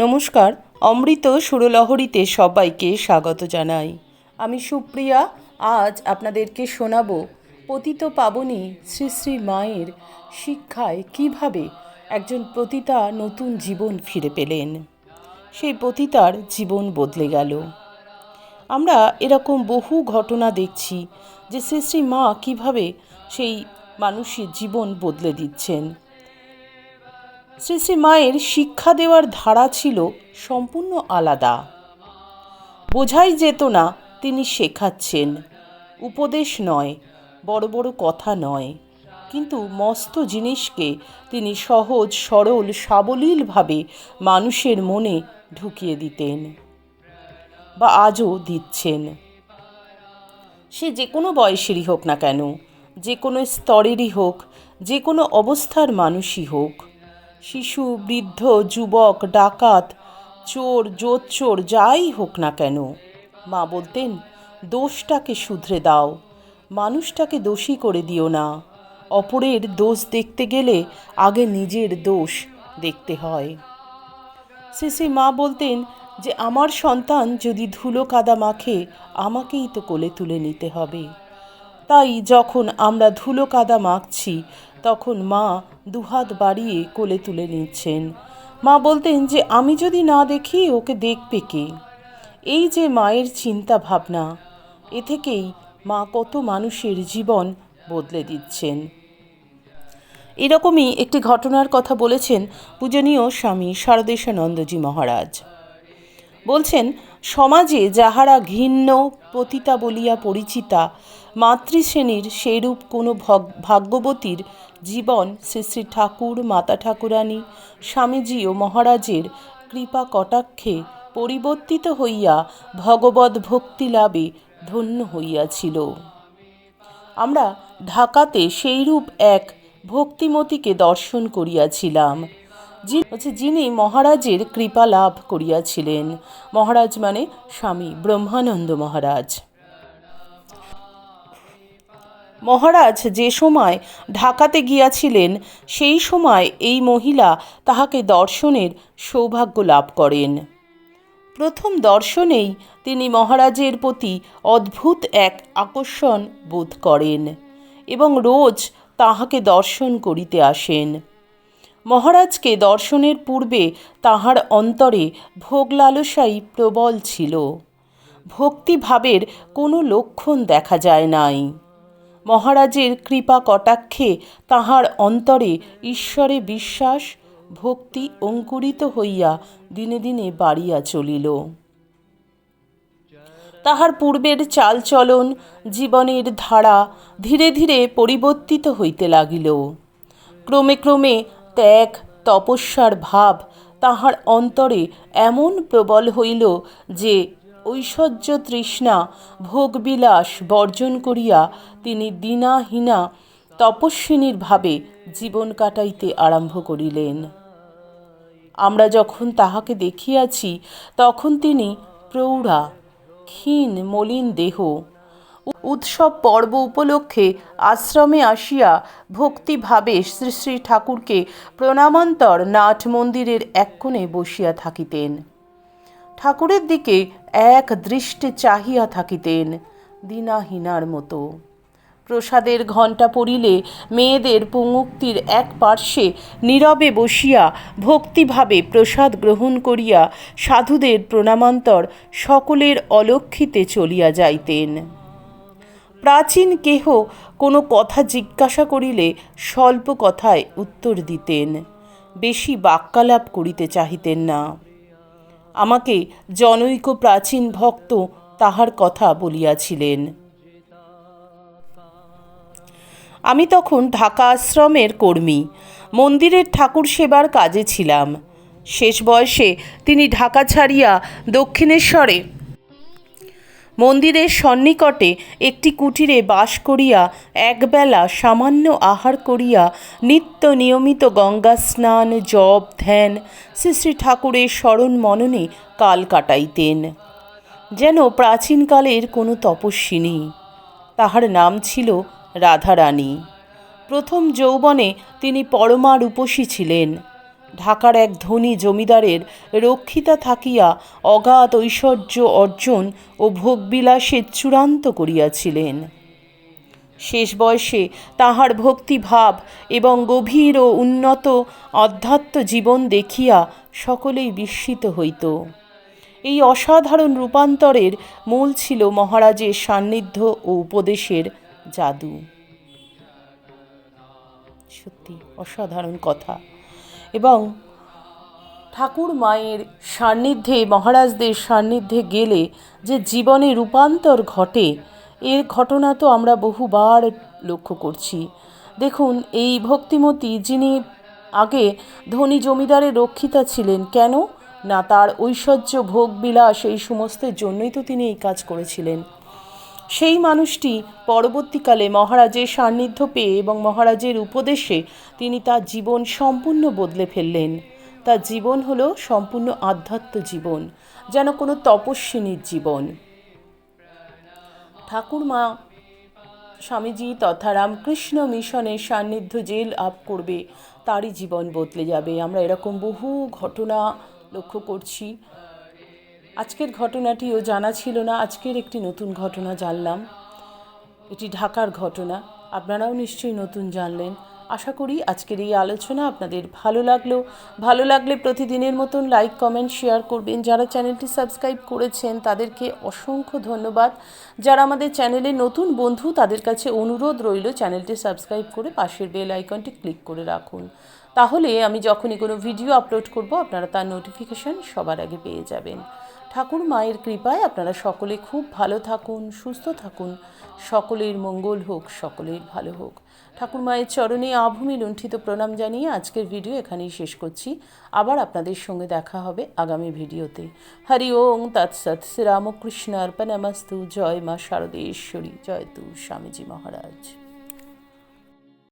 নমস্কার, অমৃত সুরলহরীতে সবাইকে স্বাগত জানাই। আমি সুপ্রিয়া, আজ আপনাদেরকে শোনাব পতিত পাবনী শ্রী শ্রী মায়ের শিক্ষায় কীভাবে একজন পতিতা নতুন জীবন ফিরে পেলেন। সেই পতিতার জীবন বদলে গেল। আমরা এরকম বহু ঘটনা দেখছি যে শ্রী শ্রী মা কীভাবে সেই মানুষের জীবন বদলে দিচ্ছেন। শ্রী শ্রী মায়ের শিক্ষা দেওয়ার ধারা ছিল সম্পূর্ণ আলাদা। বোঝাই যেত না তিনি শেখাচ্ছেন। উপদেশ নয়, বড় বড় কথা নয়। কিন্তু মস্ত জিনিসকে তিনি সহজ, সরল, সাবলীলভাবে মানুষের মনে ঢুকিয়ে দিতেন বা আজও দিচ্ছেন। সে যে কোনো বয়সেরই হোক না কেন, যে কোনো স্তরেরই হোক, যে কোনো অবস্থার মানুষই হোক শিশু, বৃদ্ধ, যুবক, ডাকাত, চোর জোচ্চোর যাই হোক না কেন। মা বলতেন, দোষটাকে শুধরে দাও, মানুষটাকে দোষী করে দিও না। অপরের দোষ দেখতে গেলে আগে নিজের দোষ দেখতে হয়। শ্রী মা বলতেন যে, আমার সন্তান যদি ধুলো কাদা মাখে, আমাকেই তো কোলে তুলে নিতে হবে। তাই যখন আমরা ধুলো কাদা মাখছি, তখন মা দুহাত বাড়িয়ে কোলে তুলে নিচ্ছেন। মা বলতেন যে, আমি যদি না দেখি, ওকে দেখবে কে? এই যে মায়ের চিন্তা ভাবনা, এ থেকেই মা কত মানুষের জীবন বদলে দিচ্ছেন। এরকমই একটি ঘটনার কথা বলেছেন পূজনীয় স্বামী শারদেশানন্দজি মহারাজ। বলছেন, সমাজে যাহারা ঘৃণ্য, পতিতা বলিয়া পরিচিতা, মাতৃশ্রেণীর সেইরূপ কোনো ভাগ্যবতীর জীবন শ্রী শ্রী ঠাকুর, মাতা ঠাকুরানী, স্বামীজি ও মহারাজের কৃপা কটাক্ষে পরিবর্তিত হইয়া ভগবত ভক্তি লাভে ধন্য হইয়াছিল। আমরা ঢাকাতে সেইরূপ এক ভক্তিমতীকে দর্শন করিয়াছিলাম হচ্ছে যিনি মহারাজের কৃপা লাভ করিয়াছিলেন। মহারাজ মানে স্বামী ব্রহ্মানন্দ মহারাজ। মহারাজ যে সময় ঢাকাতে গিয়াছিলেন, সেই সময় এই মহিলা তাহাকে দর্শনের সৌভাগ্য লাভ করেন। প্রথম দর্শনেই তিনি মহারাজের প্রতি অদ্ভুত এক আকর্ষণ বোধ করেন এবং রোজ তাহাকে দর্শন করিতে আসেন। মহারাজকে দর্শনের পূর্বে তাহার অন্তরে ভোগ লালসাই প্রবল ছিল। ভক্তিভাবের কোনো লক্ষণ দেখা যায় নাই। মহারাজের কৃপা কটাক্ষে তাহার অন্তরে ঈশ্বরে বিশ্বাস, ভক্তি অঙ্কুরিত হইয়া দিনে দিনে বাড়িয়া চলিল। তাহার পূর্বের চালচলন, জীবনের ধারা ধীরে ধীরে পরিবর্তিত হইতে লাগিল। ক্রমে ক্রমে ত্যাগ, তপস্যার ভাব তাহার অন্তরে এমন প্রবল হইল যে ঐশ্বর্য তৃষ্ণা, ভোগবিলাস বর্জন করিয়া তিনি দীনাহীনা তপস্বিনীর ভাবে জীবন কাটাইতে আরম্ভ করিলেন। আমরা যখন তাহাকে দেখিয়াছি, তখন তিনি প্রৌঢ়া, ক্ষীণ, মলিন দেহ, উৎসব পর্ব উপলক্ষে আশ্রমে আসিয়া ভক্তিভাবে শ্রী শ্রী ঠাকুরকে প্রণামান্তর নাট মন্দিরের এক কোণে বসিয়া থাকিতেন। ঠাকুরের দিকে এক দৃষ্টে চাহিয়া থাকিতেন, দিনাহীনার মতো। প্রসাদের ঘণ্টা পড়িলে মেয়েদের পুঙ্গুক্তির এক পার্শ্বে নীরবে বসিয়া ভক্তিভাবে প্রসাদ গ্রহণ করিয়া সাধুদের প্রণামান্তর সকলের অলক্ষিতে চলিয়া যাইতেন। প্রাচীন কেহ কোনো কথা জিজ্ঞাসা করিলে স্বল্প কথায় উত্তর দিতেন, বেশি বাক্যালাপ করিতে চাহিতেন না। আমাকে জনৈক প্রাচীন ভক্ত তাহার কথা বলিয়াছিলেন। আমি তখন ঢাকা আশ্রমের কর্মী, মন্দিরের ঠাকুর সেবার কাজে ছিলাম। শেষ বয়সে তিনি ঢাকা ছাড়িয়া দক্ষিণেশ্বরে মন্দিরের সন্নিকটে একটি কুটিরে বাস করিয়া একবেলা সামান্য আহার করিয়া নিত্য নিয়মিত গঙ্গা স্নান, জপ, ধ্যান শ্রী শ্রী ঠাকুরের স্মরণ মননে কাল কাটাইতেন। যেন প্রাচীনকালের কোনো তপস্বিনী তাহার নাম ছিল রাধারানী। প্রথম যৌবনে তিনি পরমা রূপসী ছিলেন। ঢাকার এক ধনী জমিদারের রক্ষিতা থাকিয়া অগাধ ঐশ্বর্য অর্জন ও ভোগবিলাসে চূড়ান্ত করিয়াছিলেন। শেষ বয়সে তাহার ভক্তিভাব এবং গভীর ও উন্নত অধ্যাত্ম জীবন দেখিয়া সকলেই বিস্মিত হইত। এই অসাধারণ রূপান্তরের মূল ছিল মহারাজের সান্নিধ্য ও উপদেশের জাদু। সত্যি, অসাধারণ কথা। এবং ঠাকুর মায়ের সান্নিধ্যে, মহারাজদের সান্নিধ্যে গেলে যে জীবনে রূপান্তর ঘটে, এর ঘটনা তো আমরা বহুবার লক্ষ্য করছি। দেখুন, এই ভক্তিমতী যিনি আগে ধনী জমিদারের রক্ষিতা ছিলেন, কেন? না তার ঐশ্বর্য, ভোগবিলাস, এই সমস্তের জন্যই তো তিনি এই কাজ করেছিলেন। সেই মানুষটি পরবর্তীকালে মহারাজের সান্নিধ্য পেয়ে এবং মহারাজের উপদেশে তিনি তার জীবন সম্পূর্ণ বদলে ফেললেন। তার জীবন হলো সম্পূর্ণ আধ্যাত্ম জীবন, যেন কোনো তপস্বিনীর জীবন। ঠাকুরমা, স্বামীজি তথা রামকৃষ্ণ মিশনের সান্নিধ্য জেল লাভ করবে, তারই জীবন বদলে যাবে। আমরা এরকম বহু ঘটনা লক্ষ্য করছি। আজকের ঘটনাটিও জানা ছিল না, আজকের একটি নতুন ঘটনা জানলাম। এটি ঢাকার ঘটনা, আপনারাও নিশ্চয়ই নতুন জানলেন। আশা করি আজকের এই আলোচনা আপনাদের ভালো লাগল। ভালো লাগলে প্রতিদিনের মতন লাইক, কমেন্ট, শেয়ার করবেন। যারা চ্যানেলটি সাবস্ক্রাইব করেছেন, তাদেরকে অসংখ্য ধন্যবাদ। যারা আমাদের চ্যানেলে নতুন বন্ধু, তাদের কাছে অনুরোধ রইল, চ্যানেলটি সাবস্ক্রাইব করে পাশের বেল আইকনটি ক্লিক করে রাখুন। তাহলে আমি যখনই কোনো ভিডিও আপলোড করব, আপনারা তার নোটিফিকেশান সবার আগে পেয়ে যাবেন। ঠাকুর মায়ের কৃপায় আপনারা সকলে খুব ভালো থাকুন, সুস্থ থাকুন। সকলের মঙ্গল হোক, সকলের ভালো হোক। ঠাকুর মায়ের চরণে আভূমি লুণ্ঠিত প্রণাম জানিয়ে আজকের ভিডিও এখানেই শেষ করছি। আবার আপনাদের সঙ্গে দেখা হবে আগামী ভিডিওতে। হরি ওং তৎসৎ শ্রীরামকৃষ্ণ অর্পণমস্তু জয় মা শারদেশ্বরী। জয় তু স্বামীজি মহারাজ।